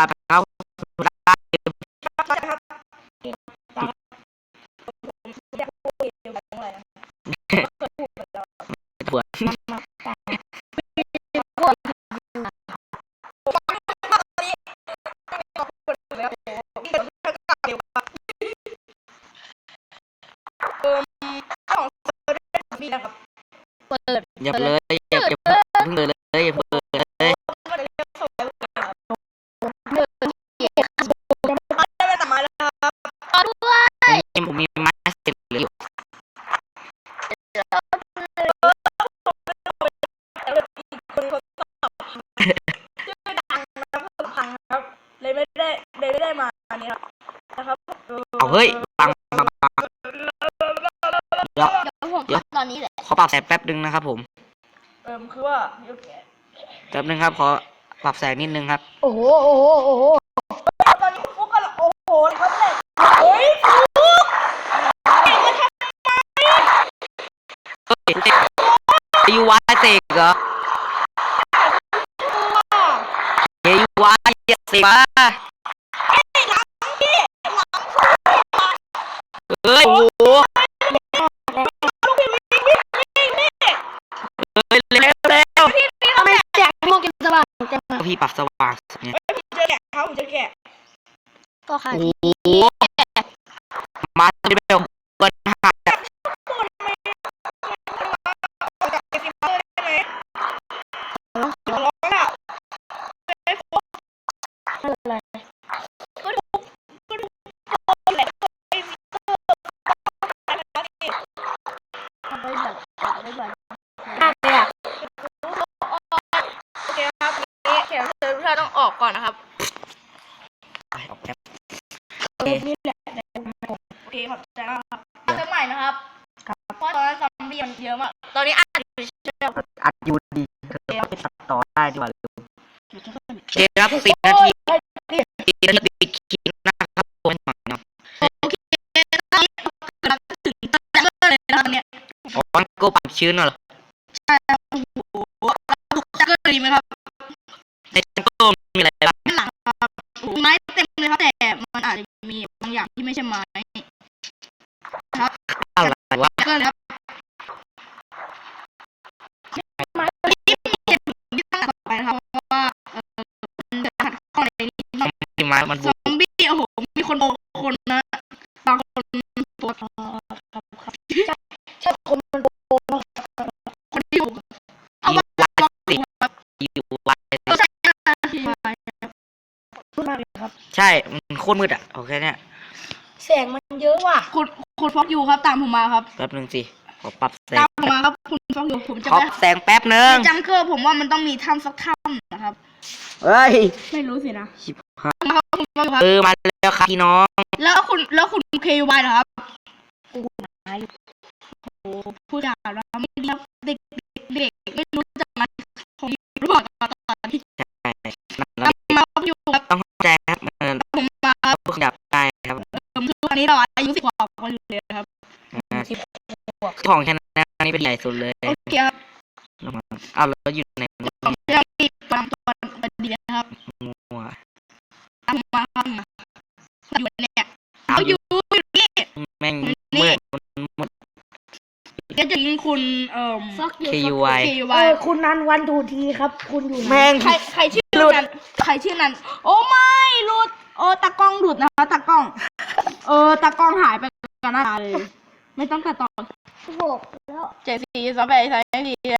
ลาไปแล้วได้ครับครับผมอยากพูดเดี๋ยวผมอะไรนะเคยพูดไปแล้วปวดเออของเซอร์ได้มีนะครับเปิดอย่าเลยอย่าอย่าเพิ่งเลยเลยอย่าเพิ่งเลยเลย ก็จะเรียกเซอร์ได้ครับ เปิด ได้ไปแต่ไม้แล้วครับ ด้วย ผมมีไม้สิบเหลืออยู่ คนคนตอบชื่อดังนะครับสำคัญครับ เลยไม่ได้เลยไม่ได้มาอั นนี้ครับนะครับเอาเฮ้ยบังบังบังเดี๋ยวเดี๋ยวผมทำตอนนี้แหละขอปรับแสงแป๊บนึงนะครับผมเออคือว่าโอเคแป๊บนึงครับขอปรับแสงนิดนึงครับ โอ้โหโอ้โหโอ้โหตอนนี้ฟุกกันโอ้โหครับเลยเฮ้ยฟุกเก่งมาทำเฮ้ยยูวายเสกเหรอตัวเฮยูวายเสกวะเฮ้ ยโอ้โหเอ้ยเร็วเร็วทำไมแจกโมกันสว่างจังพี่ปรับสว่างเนี่ยเจอแกะเขาผมเจอแกะก็ค่ะโอ้โหมาเร็วเปิดหาจากพูดไม่ออกจากเกมเมอร์ได้ไหมร้องอะเฮ้ยฟุกอะไร ก็ถูกก็ถูกคนแหละไอ้วิเตอร์อะไรนี่ ทำไปแบบไปแบบมากเลยอะ โอเคครับนี่แข กรับเชิญทุกท่านต้องออกก่อนนะครับไปออกแป๊บเออนี่แหละโอเคขอบใจมากครับเริ่มใหม่นะครับเพราะตอนนั้นซอมบี้มันเยอะมากตอนนี้อัดอยู่ใช่ไหมครับอัดอยู่ดีเราไปตัดต่อได้ดีกว่าเร็วโอเคครับสิบนาทีสิบนาทีปิดคลิปนะครับผมหน่อยเนาะกำลังถึงเตอร์เลยนะครับเนี่ยอ๋อก็ปั่นชื้นเหรอใช่ครับโอ้โหถูกจักเกอร์ดีไหมครับในจังก็ มีอะไรบ้างด้านหลังครับไม้เต็มเลยครับแต่มันอาจจะมีบางอย่างที่ไม่ใช่ไม้ครับอะไรวะก็เลยครับไม้ที่เห็นที่ตั้งต่อไปนะครับเพราะว่าเออมันจะหัดข้อในนี้ที่ไม้มันซบุอมบี้โอ้โหมีคนโบกคนนะ ช่มันโคตรมืดอะโอเคเนี่ยแสงมันเยอะว่ะ คุณคุณฟอกอยู่ครับตามผมมาครับ แป๊บนึงสิขอปรับแสตางมผมมาครับคุณฟอกอยู่ผมจะขอไปแสงแป๊บนึงในจังเกอร์ผมว่ามันต้องมีถ้ำสักถ้ำนะครับเฮ้ยไม่รู้สินะชิบหายมาครับคุณฟอกอยู่ครับเออมาแล้วครับพี่น้อง แล้วคุณแล้วคุณเคยูบายเหรอครับกูหายโอ้ผู้จาเราไม่ดีครับเด็กเด็กไม่รู้จัก อวันนี้เราอายุสิบกว่าคนอยู่เลยครับอ่าของชนะนี่เป็นใหญ่สุดเลยโอเคครับเอาแล้วอยู่ในผมจะมีบางตัวดีนะครับมัวตามมาครับมาอยู่เนี่ยเขาอยู่อยู่นี่แม่งมืดมืดก็จะยิงคุณเอ่อฟอกอยู่ KUI เคยูเอวายอคุณนันวันทูทีครับ คุณอยู่ไหนแม่งใครใครชื่อนั้นใครชื่อนั้นโอ้ไม่หลุดโอ้ตากล้องหลุดนะคะตากล้องเออตากล้องหายไปกันหน้าตาเลย ไม่ต้องตัดต่อบอกแล้วเจ็ดสี่สองแปดสามสี่